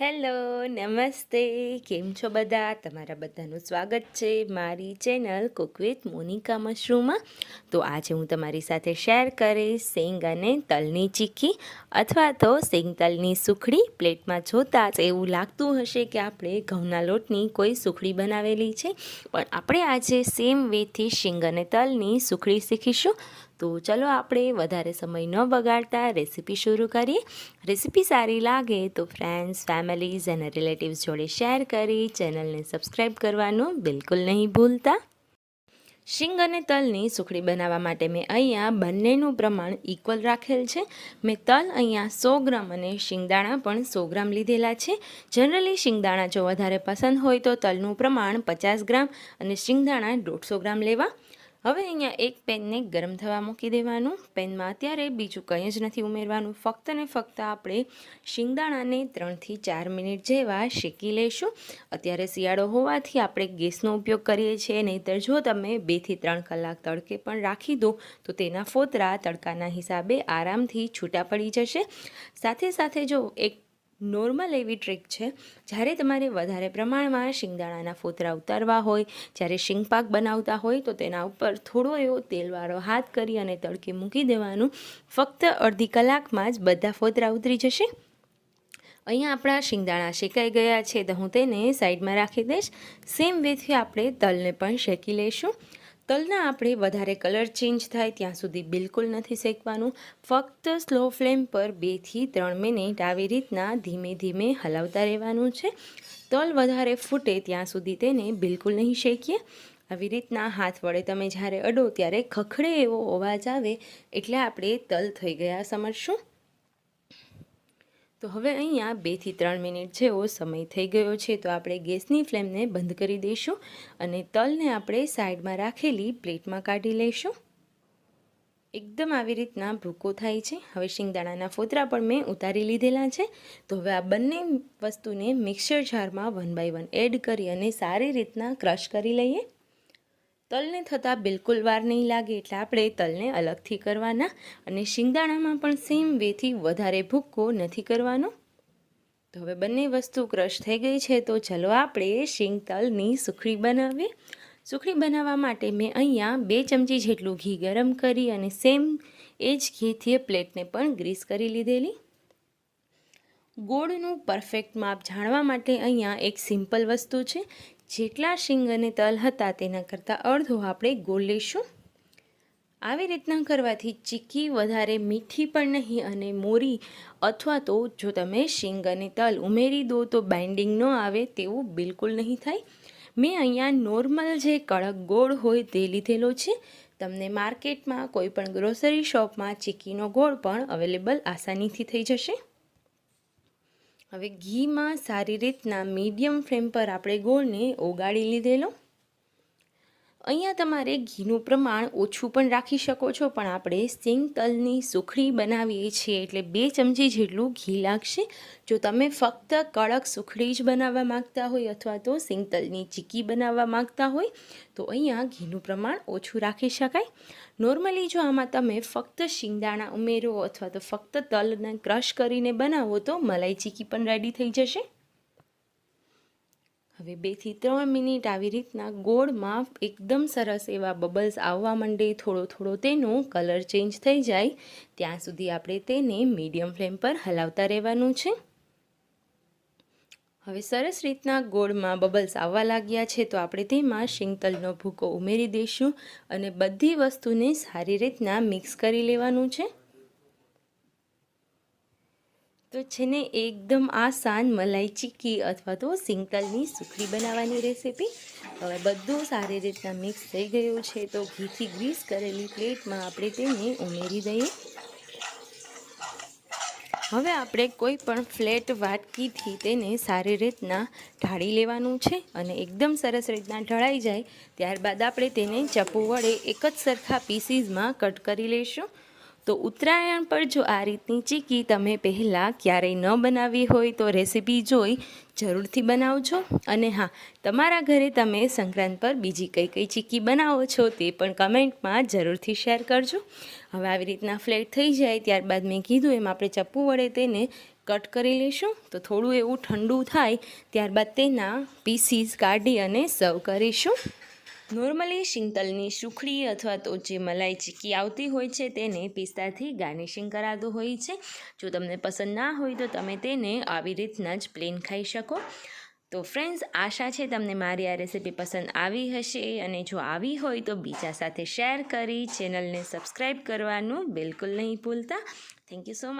Hello, નમસ્તે. કેમ છો બધા? તમારા બધાનું સ્વાગત છે મારી ચેનલ કુક વિથ મોનિકા મશરૂમમાં તો આજે હું તમારી સાથે શેર કરીશ સિંગ અને તલની ચીક્કી અથવા તો સિંગ તલની સુખડી. પ્લેટમાં જોતાં એવું લાગતું હશે કે આપણે ઘઉંના લોટની કોઈ સુખડી બનાવેલી છે. પણ આપણે આજે સેમ વેથી શીંગ અને તલની સુખડી શીખીશું. તો ચલો આપણે વધારે સમય ન બગાડતા રેસીપી શરૂ કરીએ. રેસીપી સારી લાગે તો ફ્રેન્ડ્સ ફેમિલીઝ અને રિલેટિવ્સ જોડે શેર કરી ચેનલને સબસ્ક્રાઈબ કરવાનું બિલકુલ નહીં ભૂલતા. શીંગ અને તલની સુખડી બનાવવા માટે મેં અહીંયા બંનેનું પ્રમાણ ઇક્વલ રાખેલ છે. મેં તલ અહીંયા સો ગ્રામ અને શિંગદાણા પણ સો ગ્રામ લીધેલા છે. જનરલી શિંગદાણા જો વધારે પસંદ હોય તો તલનું પ્રમાણ પચાસ ગ્રામ અને શિંગદાણા દોઢસો ગ્રામ લેવા. હવે અહીંયા એક પેનને ગરમ થવા મૂકી દેવાનું. પેનમાં અત્યારે બીજું કંઈ જ નથી ઉમેરવાનું. ફક્ત ને ફક્ત આપણે શિંગદાણાને ત્રણથી ચાર મિનિટ જેવા શેકી લઈશું. અત્યારે શિયાળો હોવાથી આપણે ગેસનો ઉપયોગ કરીએ છીએ. નહીંતર જો તમે બેથી ત્રણ કલાક તડકે પણ રાખી દો, તો તેના ફોતરા તડકાના હિસાબે આરામથી છૂટા પડી જશે. સાથે સાથે જો એક નોર્મલ એવી ટ્રીક છે, જ્યારે તમારે વધારે પ્રમાણમાં શિંગદાણાના ફોતરા ઉતારવા હોય, જ્યારે શિંગપાક બનાવતા હોય, તો તેના ઉપર થોડો એવો તેલવાળો હાથ કરી અને તડકે મૂકી દેવાનું. ફક્ત અડધી કલાકમાં જ બધા ફોતરા ઉતરી જશે. અહીંયા આપણા શિંગદાણા શેકાઈ ગયા છે, તો હું તેને સાઈડમાં રાખી દઈશ. સેમ વેથી આપણે તલને પણ શેકી લઈશું. તલના આપણે વધારે કલર ચેન્જ થાય ત્યાં સુધી બિલકુલ નથી શેકવાનું. ફક્ત સ્લો ફ્લેમ પર બેથી ત્રણ મિનિટ આવી રીતના ધીમે ધીમે હલાવતા રહેવાનું છે. તલ વધારે ફૂટે ત્યાં સુધી તેને બિલકુલ નહીં શેકીએ. આવી રીતના હાથ વડે તમે જ્યારે અડો ત્યારે ખખડે એવો અવાજ આવે એટલે આપણે તલ થઈ ગયા સમજશું. તો હવે અહીંયા બેથી ત્રણ મિનિટ જેવો સમય થઈ ગયો છે, તો આપણે ગેસની ફ્લેમને બંધ કરી દઈશું અને તલને આપણે સાઈડમાં રાખેલી પ્લેટમાં કાઢી લઈશું. એકદમ આવી રીતના ભૂકો થાય છે. હવે શિંગદાણાના ફોતરા પણ મેં ઉતારી લીધેલા છે. તો હવે આ બંને વસ્તુને મિક્સર જારમાં વન બાય વન એડ કરી અને સારી રીતના ક્રશ કરી લઈએ. તલને થતાં બિલકુલ વાર નહીં લાગે એટલે આપણે તલને અલગથી કરવાના અને શિંગદાણામાં પણ સેમ વેથી વધારે ભૂક્કો નથી કરવાનો. તો હવે બંને વસ્તુ ક્રશ થઈ ગઈ છે તો ચલો આપણે શિંગ તલની સુખડી બનાવીએ. સુખડી બનાવવા માટે મેં અહીંયા બે ચમચી જેટલું ઘી ગરમ કરી અને સેમ એ જ ઘીથી પ્લેટને પણ ગ્રીસ કરી લીધેલી. ગોળનું પરફેક્ટ માપ જાણવા માટે અહીંયા એક સિમ્પલ વસ્તુ છે જેટલા શીંગ અને તલ હતા તેના કરતાં અડધો આપણે ગોળ લઈશું. આવી રીતના કરવાથી ચીક્કી વધારે મીઠી પણ નહીં અને મોરી અથવા તો જો તમે શીંગ અને તલ ઉમેરી દો તો બાઇન્ડિંગ ન આવે તેવું બિલકુલ નહીં થાય. મેં અહીંયા નોર્મલ જે કડક ગોળ હોય તે લીધેલો છે. તમને માર્કેટમાં કોઈ પણ ગ્રોસરી શોપમાં ચીક્કીનો ગોળ પણ અવેલેબલ આસાનીથી થઈ જશે. હવે ઘીમાં સારી રીતના મીડિયમ ફ્લેમ પર આપણે ગોળને ઓગાળી લીધેલો. અહીંયા તમારે ઘીનું પ્રમાણ ઓછું પણ રાખી શકો છો, પણ આપણે સિંગ તલની સુખડી બનાવીએ છીએ એટલે બે ચમચી જેટલું ઘી લાગશે. જો તમે ફક્ત કડક સુખડી જ બનાવવા માગતા હોય અથવા તો સિંગ તલની ચીકી બનાવવા માગતા હોય, તો અહીંયા ઘીનું પ્રમાણ ઓછું રાખી શકાય. નોર્મલી જો આમાં તમે ફક્ત શિંગદાણા ઉમેરો અથવા તો ફક્ત તલને ક્રશ કરીને બનાવો, તો મલાઈ ચીકી પણ રેડી થઈ જશે. હવે બેથી ત્રણ મિનિટ આવી રીતના ગોળમાં એકદમ સરસ એવા બબલ્સ આવવા માંડે, થોડો થોડો તેનો કલર ચેન્જ થઈ જાય. ત્યાં સુધી આપણે તેને મીડિયમ ફ્લેમ પર હલાવતા રહેવાનું છે. હવે સરસ રીતના ગોળમાં બબલ્સ આવવા લાગ્યા છે તો આપણે તેમાં શિંગતલનો ભૂકો ઉમેરી દઈશું અને બધી વસ્તુને સારી રીતના મિક્સ કરી લેવાનું છે. તો છે ને એકદમ આસાન મલાઈ ચીક્કી અથવા તો સિંકલની સુખડી બનાવવાની રેસીપી. હવે બધું સારી રીતના મિક્સ થઈ ગયું છે તો ઘીથી ગ્રીસ કરેલી પ્લેટમાં આપણે તેને ઉમેરી દઈએ. હવે આપણે કોઈ પણ ફ્લેટ વાટકીથી તેને સારી રીતના ઢાળી લેવાનું છે અને એકદમ સરસ રીતના ઢળાઈ જાય. ત્યારબાદ આપણે તેને ચપ્પુ વડે એક જ સરખા પીસીસમાં કટ કરી લઈશું. તો ઉત્તરાયણ પર જો આ રીતની ચીકી તમે પહેલાં ક્યારેય ન બનાવી હોય તો રેસીપી જોઈ જરૂરથી બનાવજો. અને હા, તમારા ઘરે તમે સંક્રાંત પર બીજી કઈ કઈ ચીકી બનાવો છો તે પણ કમેન્ટમાં જરૂરથી શેર કરજો. હવે આવી રીતના ફ્લેટ થઈ જાય ત્યારબાદ મેં કીધું એમ આપણે ચપ્પુ વડે તેને કટ કરી લઈશું. તો થોડું એવું ઠંડુ થાય ત્યારબાદ તેના પીસીસ કાઢી અને સર્વ કરીશું. નોર્મલી શિંગતલની સુખડી અથવા તો જે મલાઈ ચીકી આવતી હોય છે તેને પિસ્તાથી ગાર્નિશિંગ કરાતું હોય છે. જો તમને પસંદ ના હોય તો તમે તેને આવી રીતના જ પ્લેન ખાઈ શકો. તો ફ્રેન્ડ્સ, આશા છે તમને મારી આ રેસીપી પસંદ આવી હશે અને જો આવી હોય તો બીજા સાથે શેર કરી ચેનલને સબસ્ક્રાઈબ કરવાનું બિલકુલ નહીં ભૂલતા. Thank you so much